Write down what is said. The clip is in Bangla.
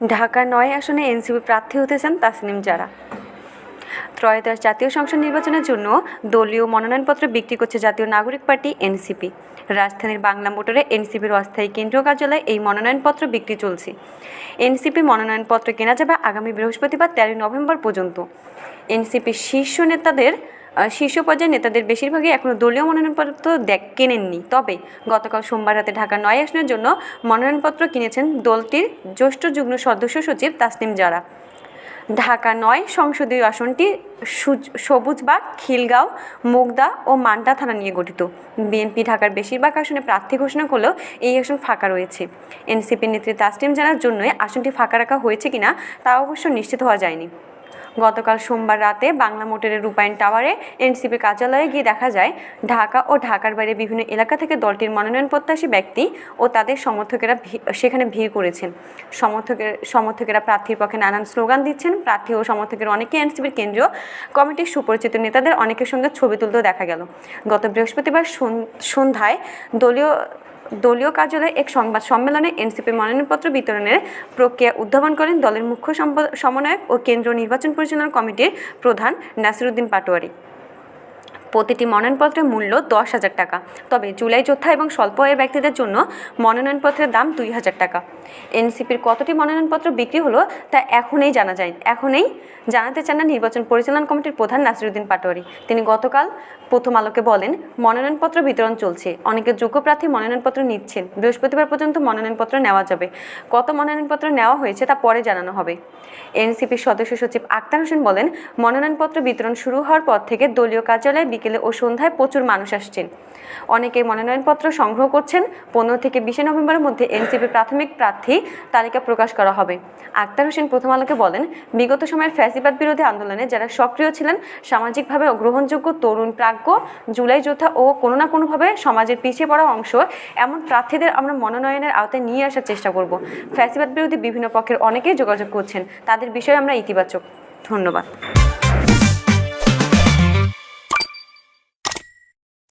ঢাকার নয় আসনে এনসিপি প্রার্থী হতেছেন তাসনিম জারা। ত্রয়োদশ জাতীয় সংসদ নির্বাচনের জন্য দলীয় মনোনয়নপত্র বিক্রি করছে জাতীয় নাগরিক পার্টি এনসিপি। রাজধানীর বাংলা মোটরে এনসিপির অস্থায়ী কেন্দ্রীয় কার্যালয়ে এই মনোনয়নপত্র বিক্রি চলছে। এনসিপি মনোনয়নপত্র কেনা যাবে আগামী বৃহস্পতিবার, তেরোই নভেম্বর পর্যন্ত। এনসিপির শীর্ষ নেতাদের শীর্ষ পর্যায়ের নেতাদের বেশিরভাগই এখনও দলীয় মনোনয়নপত্র দেখ, কেনেননি। তবে গতকাল সোমবার রাতে ঢাকা নয় আসনের জন্য মনোনয়নপত্র কিনেছেন দলটির জ্যেষ্ঠ যুগ্ম সদস্য সচিব তাসনিম জারা। ঢাকা নয় সংসদীয় আসনটি সবুজবাগ খিলগাঁও, মুগদা ও মান্টা থানা নিয়ে গঠিত। বিএনপি ঢাকার বেশিরভাগ আসনে প্রার্থী ঘোষণা করলেও এই আসন ফাঁকা রয়েছে। এনসিপির নেত্রী তাসলিম জানার জন্যই আসনটি ফাঁকা রাখা হয়েছে কিনা তা অবশ্য নিশ্চিত হওয়া যায়নি। গতকাল সোমবার রাতে বাংলা মোটরের রূপায়ণ টাওয়ারে এনসিপি কার্যালয়ে গিয়ে দেখা যায়, ঢাকা ও ঢাকার বাইরে বিভিন্ন এলাকা থেকে দলটির মনোনয়ন প্রত্যাশী ব্যক্তি ও তাদের সমর্থকেরা সেখানে ভিড় করেছেন। সমর্থকের, সমর্থকেরা প্রার্থীর পক্ষে নানান স্লোগান দিচ্ছেন। প্রার্থী ও সমর্থকের অনেকে এনসিপির কেন্দ্রীয় কমিটির সুপরিচিত নেতাদের অনেকের সঙ্গে ছবি তুলতেও দেখা গেল। গত বৃহস্পতিবার সন- সন্ধ্যায় দলীয় দলীয় কার্যালয়ে এক সংবাদ সম্মেলনে এনসিপি মনোনয়নপত্র বিতরণের প্রক্রিয়া উদ্ভাবন করেন দলের মুখ্য সমন্বয়ক ও কেন্দ্রীয় নির্বাচন পরিচালনা কমিটির প্রধান নাসিরুদ্দিন পাটোয়ারি। প্রতিটি মনোনয়নপত্রের মূল্য দশ হাজার টাকা। তবে জুলাই যোদ্ধা এবং স্বল্প আয়ের ব্যক্তিদের জন্য মনোনয়নপত্রের দাম দুই হাজার টাকা। এনসিপির কতটি মনোনয়নপত্র বিক্রি হলো তা এখনই জানা যায়। এখনই জানাতে চান না নির্বাচন পরিচালনা কমিটির প্রধান নাসিরুদ্দিন পাটোয়ারি। তিনি গতকাল প্রথম আলোকে বলেন, মনোনয়নপত্র বিতরণ চলছে। অনেকে যোগ্য প্রার্থী মনোনয়নপত্র নিচ্ছেন। বৃহস্পতিবার পর্যন্ত মনোনয়নপত্র নেওয়া যাবে। কত মনোনয়নপত্র নেওয়া হয়েছে তা পরে জানানো হবে। এনসিপির সদস্য সচিব আক্তার হোসেন বলেন, মনোনয়নপত্র বিতরণ শুরু হওয়ার পর থেকে দলীয় কার্যালয়ে বিকেলে ও সন্ধ্যায় প্রচুর মানুষ আসছেন। অনেকে মনোনয়নপত্র সংগ্রহ করছেন। পনেরো থেকে বিশে নভেম্বরের মধ্যে এনসিপি প্রাথমিক প্রার্থী তালিকা প্রকাশ করা হবে। আক্তার হোসেন প্রথম আলোকে বলেন, বিগত সময়ের ফ্যাসিবাদ বিরোধী আন্দোলনে যারা সক্রিয় ছিলেন, সামাজিকভাবে গ্রহণযোগ্য তরুণ প্রাজ্ঞ, জুলাই যোদ্ধা ও কোনো না কোনোভাবে সমাজের পিছিয়ে পড়া অংশ, এমন প্রার্থীদের আমরা মনোনয়নের আওতায় নিয়ে আসার চেষ্টা করব। ফ্যাসিবাদ বিরোধী বিভিন্ন পক্ষের অনেকেই যোগাযোগ করছেন। তাদের বিষয়ে আমরা ইতিবাচক। ধন্যবাদ।